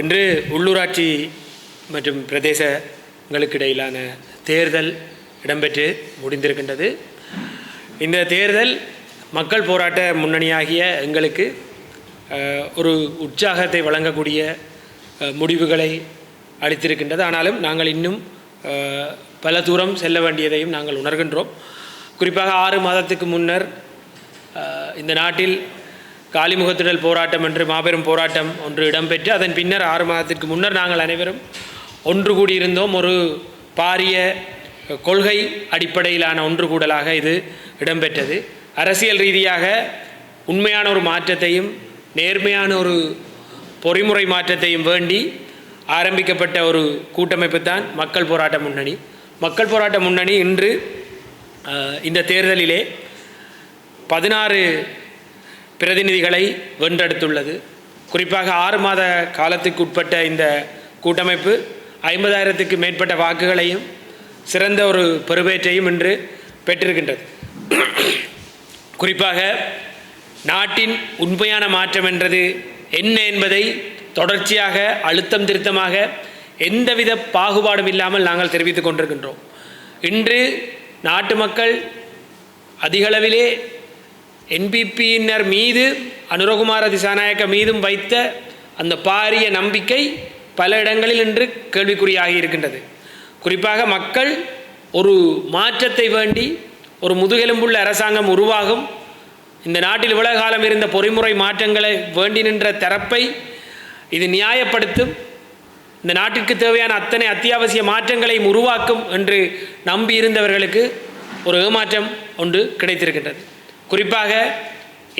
இன்று உள்ளூராட்சி மற்றும் பிரதேசங்களுக்கு இடையிலான தேர்தல் இடம்பெற்று முடிந்திருக்கின்றது. இந்த தேர்தல் மக்கள் போராட்ட முன்னணியாகிய எங்களுக்கு ஒரு உற்சாகத்தை வழங்கக்கூடிய முடிவுகளை அளித்திருக்கின்றது. ஆனாலும் நாங்கள் இன்னும் பல தூரம் செல்ல வேண்டியதையும் நாங்கள் உணர்கின்றோம். குறிப்பாக ஆறு மாதத்துக்கு முன்னர் இந்த நாட்டில் காலிமுகத்திடல் போராட்டம் என்று மாபெரும் போராட்டம் ஒன்று இடம்பெற்று அதன் பின்னர் ஆறு மாதத்திற்கு முன்னர் நாங்கள் அனைவரும் ஒன்று கூடியிருந்தோம். ஒரு பாரிய கொள்கை அடிப்படையிலான ஒன்று கூடலாக இது இடம்பெற்றது. அரசியல் ரீதியாக உண்மையான ஒரு மாற்றத்தையும் நேர்மையான ஒரு பொறிமுறை மாற்றத்தையும் வேண்டி ஆரம்பிக்கப்பட்ட ஒரு கூட்டமைப்பு தான் மக்கள் போராட்ட முன்னணி. மக்கள் போராட்ட முன்னணி இன்று இந்த தேர்தலிலே பதினாறு பிரதிநிதிகளை வென்றெடுத்துள்ளது. குறிப்பாக ஆறு மாத காலத்துக்கு உட்பட்ட இந்த கூட்டமைப்பு ஐம்பதாயிரத்துக்கு மேற்பட்ட வாக்குகளையும் சிறந்த ஒரு பெருவேற்றையும் இன்று பெற்றிருக்கின்றது. குறிப்பாக நாட்டின் உண்மையான மாற்றம் என்றது என்ன என்பதை தொடர்ச்சியாக அழுத்தம் திருத்தமாக எந்தவித பாகுபாடும் இல்லாமல் நாங்கள் தெரிவித்துக் கொண்டிருக்கின்றோம். இன்று நாட்டு மக்கள் அதிகளவிலே என்பிபியினர் மீது அனுரகுமார திசாநாயக்க மீதும் வைத்த அந்த பாரிய நம்பிக்கை பல இடங்களில் இன்று கேள்விக்குறியாகி இருக்கின்றது. குறிப்பாக மக்கள் ஒரு மாற்றத்தை வேண்டி ஒரு முதுகெலும்புள்ள அரசாங்கம் உருவாகும் இந்த நாட்டில் இவ்வளவு காலம் இருந்த பொறிமுறை மாற்றங்களை வேண்டி நின்ற தரப்பை இது நியாயப்படுத்தும் இந்த நாட்டிற்கு தேவையான அத்தனை அத்தியாவசிய மாற்றங்களையும் உருவாக்கும் என்று நம்பி இருந்தவர்களுக்கு ஒரு ஏமாற்றம் ஒன்று கிடைத்திருக்கின்றது. குறிப்பாக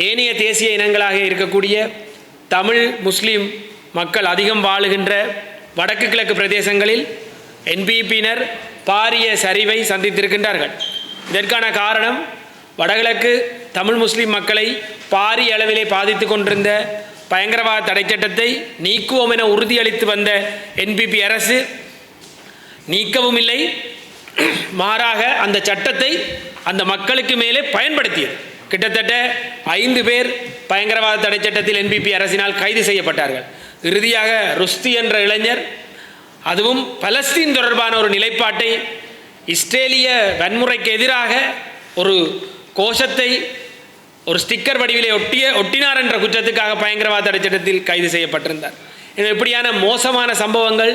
ஏனைய தேசிய இனங்களாக இருக்கக்கூடிய தமிழ் முஸ்லீம் மக்கள் அதிகம் வாழுகின்ற வடக்கு கிழக்கு பிரதேசங்களில் என்பிபியினர் பாரிய சரிவை சந்தித்திருக்கின்றார்கள். இதற்கான காரணம் வடகிழக்கு தமிழ் முஸ்லீம் மக்களை பாரிய அளவிலே பாதித்து கொண்டிருந்த பயங்கரவாத தடை சட்டத்தை நீக்குவோம் என உறுதியளித்து வந்த என்பிபி அரசு நீக்கவும் இல்லை மாறாக அந்த சட்டத்தை அந்த மக்களுக்கு மேலே பயன்படுத்தியது. கிட்டத்தட்ட ஐந்து பேர் பயங்கரவாத தடை சட்டத்தில் என்பிபி அரசினால் கைது செய்யப்பட்டார்கள். இறுதியாக ருஸ்தி என்ற இளைஞர் அதுவும் பலஸ்தீன் தொடர்பான ஒரு நிலைப்பாட்டை இஸ்ரேலிய வன்முறைக்கு எதிராக ஒரு கோஷத்தை ஒரு ஸ்டிக்கர் வடிவிலே ஒட்டிய ஒட்டினார் என்ற குற்றத்துக்காக பயங்கரவாத தடை சட்டத்தில் கைது செய்யப்பட்டிருந்தார். இப்படியான மோசமான சம்பவங்கள்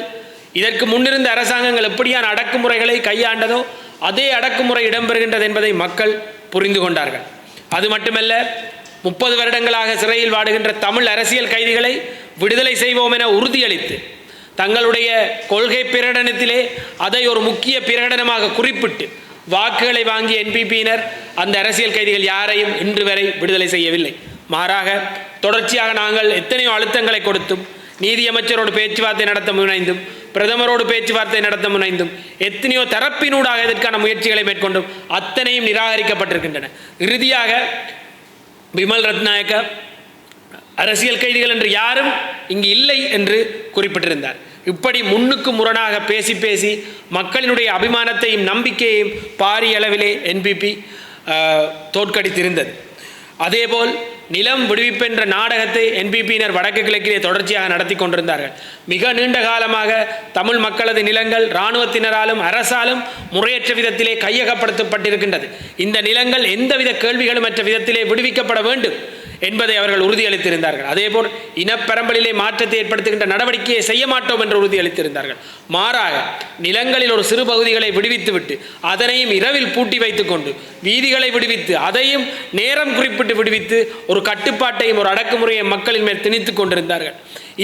இதற்கு முன்னிருந்த அரசாங்கங்கள் எப்படியான அடக்குமுறைகளை கையாண்டதோ அதே அடக்குமுறை இடம்பெறுகின்றது என்பதை மக்கள் புரிந்து கொண்டார்கள். அது மட்டுமல்ல முப்பது வருடங்களாக சிறையில் வாடுகின்ற தமிழ் அரசியல் கைதிகளை விடுதலை செய்வோம் என உறுதியளித்து தங்களுடைய கொள்கை பிரகடனத்திலே அதை ஒரு முக்கிய பிரகடனமாக குறிப்பிட்டு வாக்குகளை வாங்கிய என்பிபியினர் அந்த அரசியல் கைதிகள் யாரையும் இன்று வரை விடுதலை செய்யவில்லை. மாறாக தொடர்ச்சியாக நாங்கள் எத்தனையோ அழுத்தங்களை கொடுத்தும் நீதியமைச்சரோடு பேச்சுவார்த்தை நடத்த முனைந்தும் பிரதமரோடு பேச்சுவார்த்தை நடத்த முனைந்தும் எத்தனையோ தரப்பினூடாக இதற்கான முயற்சிகளை மேற்கொண்டும் அத்தனையும் நிராகரிக்கப்பட்டிருக்கின்றன. இறுதியாக விமல் ரத்நாயக்க அரசியல் கைதிகள் என்று யாரும் இங்கு இல்லை என்று குறிப்பிட்டிருந்தார். இப்படி முன்னுக்கு முரணாக பேசி பேசி மக்களினுடைய அபிமானத்தையும் நம்பிக்கையையும் பாரிய அளவிலே என்பிபி தோற்கடித்திருந்தது. அதேபோல் நிலம் விடுவிப்பு என்ற நாடகத்தை என்பிபியினர் வடக்கு கிழக்கிலே தொடர்ச்சியாக நடத்தி கொண்டிருந்தார்கள். மிக நீண்ட காலமாக தமிழ் மக்களது நிலங்கள் இராணுவத்தினராலும் அரசாலும் முறையற்ற விதத்திலே கையகப்படுத்தப்பட்டிருக்கின்றது. இந்த நிலங்கள் எந்தவித மற்ற விதத்திலே விடுவிக்கப்பட வேண்டும்? என்பதை அவர்கள் உறுதியளித்திருந்தார்கள். அதேபோல் இனப்பரம்பலிலே மாற்றத்தை ஏற்படுத்துகின்ற நடவடிக்கையை செய்ய மாட்டோம் என்று உறுதியளித்திருந்தார்கள். மாறாக நிலங்களில் ஒரு சிறு பகுதிகளை விடுவித்துவிட்டு அதனையும் இரவில் பூட்டி வைத்துக்கொண்டு வீதிகளை விடுவித்து அதையும் நேரம் குறிப்பிட்டு விடுவித்து ஒரு கட்டுப்பாட்டையும் ஒரு அடக்குமுறையை மக்களின் மேல் திணித்துக் கொண்டிருந்தார்கள்.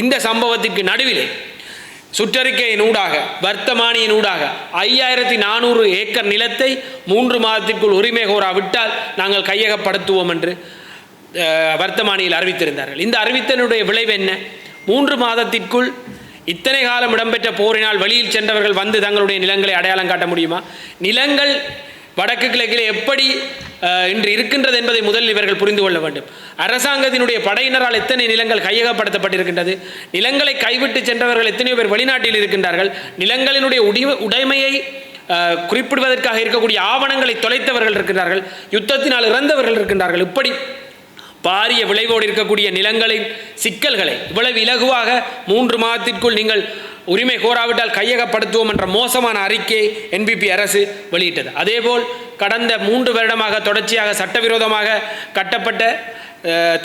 இந்த சம்பவத்திற்கு நடுவிலே சுற்றறிக்கையின் ஊடாக வர்த்தமானியின் ஊடாக ஐயாயிரத்தி நானூறு ஏக்கர் நிலத்தை மூன்று மாதத்திற்குள் உரிமை கோரா விட்டால் நாங்கள் கையகப்படுத்துவோம் என்று வர்த்தமானியில் அறிவித்திருந்தார்கள். இந்த அறிவித்தனுடைய விளைவு என்ன? மூன்று மாதத்திற்குள் இத்தனை காலம் இடம்பெற்ற போரினால் வெளியில் சென்றவர்கள் வந்து தங்களுடைய நிலங்களை அடையாளம் காட்ட முடியுமா? நிலங்கள் வடக்கு கிழக்கில் எப்படி இன்று இருக்கின்றது என்பதை முதலில் இவர்கள் புரிந்து கொள்ள வேண்டும். அரசாங்கத்தினுடைய படையினரால் எத்தனை நிலங்கள் கையகப்படுத்தப்பட்டிருக்கின்றது? நிலங்களை கைவிட்டு சென்றவர்கள் எத்தனையோ பேர் வெளிநாட்டில் இருக்கின்றார்கள். நிலங்களினுடைய உடி உடைமையை குறிப்பிடுவதற்காக இருக்கக்கூடிய ஆவணங்களை தொலைத்தவர்கள் இருக்கின்றார்கள். யுத்தத்தினால் இறந்தவர்கள் இருக்கின்றார்கள். இப்படி பாரிய விளைவோடு இருக்கக்கூடிய நிலங்களின் சிக்கல்களை இவ்வளவு இலகுவாக மூன்று மாதத்திற்குள் நீங்கள் உரிமை கோராவிட்டால் கையகப்படுத்துவோம் என்ற மோசமான அறிக்கை என்பிபி அரசு வெளியிட்டது. அதேபோல் கடந்த மூன்று வருடமாக தொடர்ச்சியாக சட்டவிரோதமாக கட்டப்பட்ட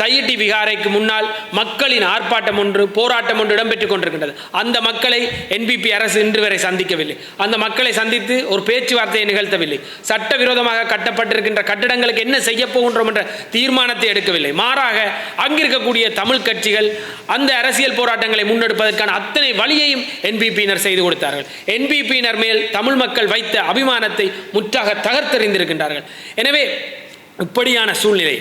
தையிட்டி விகாரைக்கு முன்னால் மக்களின் ஆர்ப்பாட்டம் ஒன்று போராட்டம் ஒன்று இடம்பெற்றுக் கொண்டிருக்கின்றது. அந்த மக்களை என்பிபி அரசு இன்று வரை சந்திக்கவில்லை. அந்த மக்களை சந்தித்து ஒரு பேச்சுவார்த்தையை நிகழ்த்தவில்லை. சட்டவிரோதமாக கட்டப்பட்டிருக்கின்ற கட்டடங்களுக்கு என்ன செய்ய போகின்றோம் என்ற தீர்மானத்தை எடுக்கவில்லை. மாறாக அங்கிருக்கக்கூடிய தமிழ் கட்சிகள் அந்த அரசியல் போராட்டங்களை முன்னெடுப்பதற்கான அத்தனை வழியையும் என்பிபியினர் செய்து கொடுத்தார்கள். என்பிபியினர் மேல் தமிழ் மக்கள் வைத்த அபிமானத்தை முற்றாக தகர்த்தெறிந்திருக்கின்றார்கள். எனவே இப்படியான சூழ்நிலை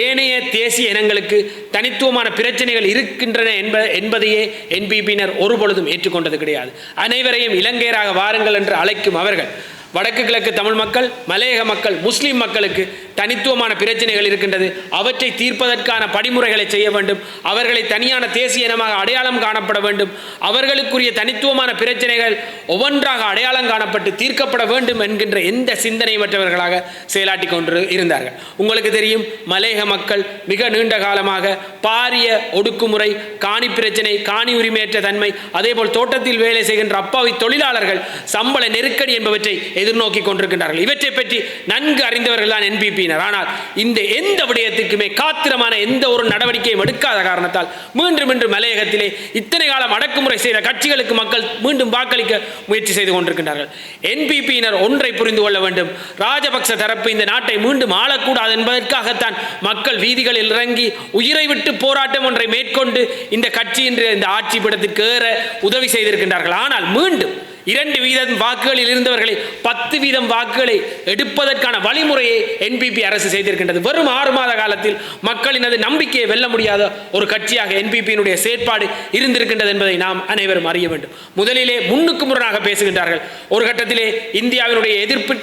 ஏனைய தேசிய இனங்களுக்கு தனித்துவமான பிரச்சனைகள் இருக்கின்றன என்ப என்பதையே என்பிபியினர் ஒருபொழுதும் ஏற்றுக்கொண்டது கிடையாது. அனைவரையும் இலங்கையராக வாருங்கள் என்று அழைக்கும் அவர்கள் வடக்கு கிழக்கு தமிழ் மக்கள் மலையக மக்கள் முஸ்லிம் மக்களுக்கு தனித்துவமான பிரச்சனைகள் இருக்கின்றது. அவற்றை தீர்ப்பதற்கான படிமுறைகளை செய்ய வேண்டும். அவர்களை தனியான தேசிய இனமாக அடையாளம் காணப்பட வேண்டும். அவர்களுக்குரிய தனித்துவமான பிரச்சனைகள் ஒவ்வொன்றாக அடையாளம் காணப்பட்டு தீர்க்கப்பட வேண்டும் என்கின்ற எந்த சிந்தனை மற்றவர்களாக செயலாட்டி கொண்டு இருந்தார்கள். உங்களுக்கு தெரியும் மலேக மக்கள் மிக நீண்ட காலமாக பாரிய ஒடுக்குமுறை காணி பிரச்சனை காணி உரிமையற்ற தன்மை அதேபோல் தோட்டத்தில் வேலை செய்கின்ற அப்பாவி தொழிலாளர்கள் சம்பள நெருக்கடி என்பவற்றை எதிர்நோக்கி கொண்டிருக்கின்றார்கள். இவற்றை பற்றி நன்கு அறிந்தவர்கள் தான் என்பிபியினர் ஆனால் இந்த எந்த விடயத்திற்குமே காத்திரமான எந்த ஒரு நடவடிக்கையும் எடுக்காத காரணத்தால் மீண்டும் மீண்டும் மலையகத்திலே இத்தனை காலம் அடக்குமுறை செய்த கட்சிகளுக்கு மக்கள் மீண்டும் வாக்களிக்க முயற்சி செய்து கொண்டிருக்கின்றார்கள். என்பிபியினர் ஒன்றை புரிந்து கொள்ள வேண்டும். ராஜபக்ச தரப்பு இந்த நாட்டை மீண்டும் ஆளக்கூடாது என்பதற்காகத்தான் மக்கள் வீதிகளில் இறங்கி உயிரை விட்டு போராட்டம் ஒன்றை மேற்கொண்டு இந்த கட்சி இந்த ஆட்சி பீடத்திற்கு ஏற உதவி செய்திருக்கின்றார்கள். ஆனால் மீண்டும் இரண்டு வீதம் வாக்குகளில் இருந்தவர்களை பத்து வீதம் வாக்குகளை எடுப்பதற்கான வழிமுறையை என்பிபி அரசு செய்திருக்கின்றது. வெறும் ஆறு மாத காலத்தில் மக்களினது நம்பிக்கையை வெல்ல முடியாத ஒரு கட்சியாக என்பிபியினுடைய செயற்பாடு இருந்திருக்கின்றது என்பதை நாம் அனைவரும் அறிய வேண்டும். முதலிலே முன்னுக்கு முரணாக பேசுகின்றார்கள். ஒரு கட்டத்திலே இந்தியாவினுடைய எதிர்ப்பு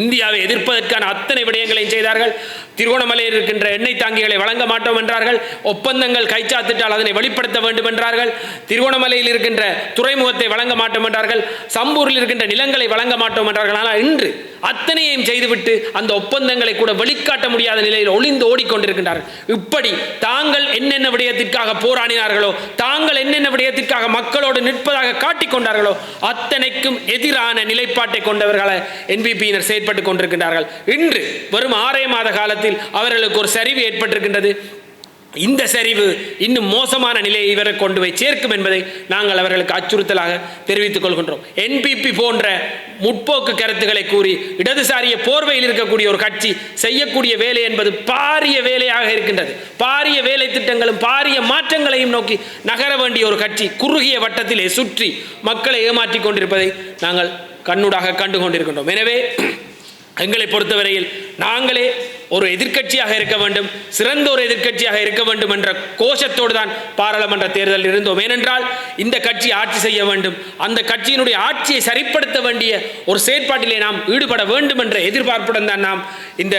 இந்தியாவை எதிர்ப்பதற்கான அத்தனை விடயங்களையும் செய்தார்கள். திருகோணமலையில் இருக்கின்ற எண்ணெய் தாங்கிகளை வழங்க மாட்டோம் என்றார்கள். ஒப்பந்தங்கள் கைச்சாத்திட்டால் அதனை வெளிப்படுத்த வேண்டும் என்றார்கள். திருகோணமலையில் இருக்கின்ற துறைமுகத்தை வழங்க மாட்டோம் என்றார்கள். சம்பூரில் இருக்கின்ற நிலங்களை வழங்க மாட்டோம் என்றார்கள். ஆனால் இன்று அத்தனையும் செய்துவிட்டு அந்த ஒப்பந்தங்களை கூட வெளிக்காட்ட முடியாத நிலையில் ஒளிந்து ஓடிக்கொண்டிருக்கின்றார்கள். இப்படி தாங்கள் என்னென்ன விடயத்திற்காக போராடினார்களோ தாங்கள் என்னென்ன விடயத்திற்காக மக்களோடு நிற்பதாக காட்டிக்கொண்டார்களோ அத்தனைக்கும் எதிரான நிலைப்பாட்டை கொண்டவர்களை என்பிபியினர் செயற்பட்டு கொண்டிருக்கின்றார்கள். இன்று வெறும் ஆறே மாத காலத்தில் அவர்களுக்கு ஒரு சரிவு ஏற்பட்டிருக்கின்றது. இந்த சரிவு இன்னும் மோசமான நிலையை இவரை கொண்டு போய் சேர்க்கும் என்பதை நாங்கள் அவர்களுக்கு அச்சுறுத்தலாக தெரிவித்துக் கொள்கின்றோம். என்பிபி போன்ற முற்போக்கு கருத்துக்களை கூறி இடதுசாரிய போர்வையில் இருக்கக்கூடிய ஒரு கட்சி செய்யக்கூடிய வேலை என்பது பாரிய வேலையாக இருக்கின்றது. பாரிய வேலை திட்டங்களும் பாரிய மாற்றங்களையும் நோக்கி நகர வேண்டிய ஒரு கட்சி குறுகிய வட்டத்திலே சுற்றி மக்களை ஏமாற்றிக் கொண்டிருப்பதை நாங்கள் கண்ணூடாக கண்டு கொண்டிருக்கின்றோம் எனவே எங்களை பொறுத்தவரையில் நாங்களே ஒரு எதிர்க்கட்சியாக இருக்க வேண்டும் சிறந்த ஒரு எதிர்க்கட்சியாக இருக்க வேண்டும் என்ற கோஷத்தோடு தான் பாராளுமன்ற தேர்தலில் இருந்தோம். ஏனென்றால் இந்த கட்சி ஆட்சி செய்ய வேண்டும் அந்த கட்சியினுடைய ஆட்சியை சரிப்படுத்த வேண்டிய ஒரு செயற்பாட்டிலே நாம் ஈடுபட வேண்டும் என்ற எதிர்பார்ப்புடன் தான் நாம் இந்த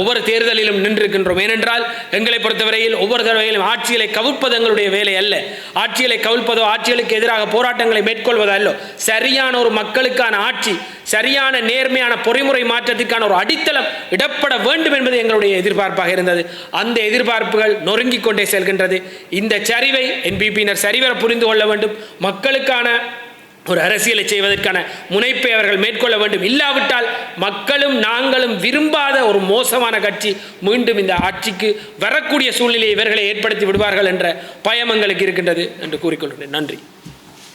ஒவ்வொரு தேர்தலிலும் நின்றிருக்கின்றோம். ஏனென்றால் எங்களை பொறுத்தவரையில் ஒவ்வொரு தடவையிலும் ஆட்சிகளை கவிழ்ப்பது எங்களுடைய வேலை அல்ல. ஆட்சிகளை கவிழ்ப்பதோ ஆட்சிகளுக்கு எதிராக போராட்டங்களை மேற்கொள்வதோ அல்ல. சரியான ஒரு மக்களுக்கான ஆட்சி சரியான நேர்மையான பொறிமுறை மாற்றத்திற்கான ஒரு அடித்தளம் இடப்பட வேண்டும் என்பது எங்களுடைய எதிர்பார்ப்பாக இருந்தது. அந்த எதிர்பார்ப்புகள் நொறுங்கிக் கொண்டே செல்கின்றது. இந்த சரிவை என்பிபியினர் சரிவர புரிந்து கொள்ள வேண்டும். மக்களுக்கான ஒரு அரசியலை செய்வதற்கான முனைப்பை அவர்கள் மேற்கொள்ள வேண்டும். இல்லாவிட்டால் மக்களும் நாங்களும் விரும்பாத ஒரு மோசமான கட்சி மீண்டும் இந்த ஆட்சிக்கு வரக்கூடிய சூழ்நிலையை இவர்களை ஏற்படுத்தி விடுவார்கள் என்ற பயம் எங்களுக்கு இருக்கின்றது என்று கூறிக்கொள்கிறேன் நன்றி.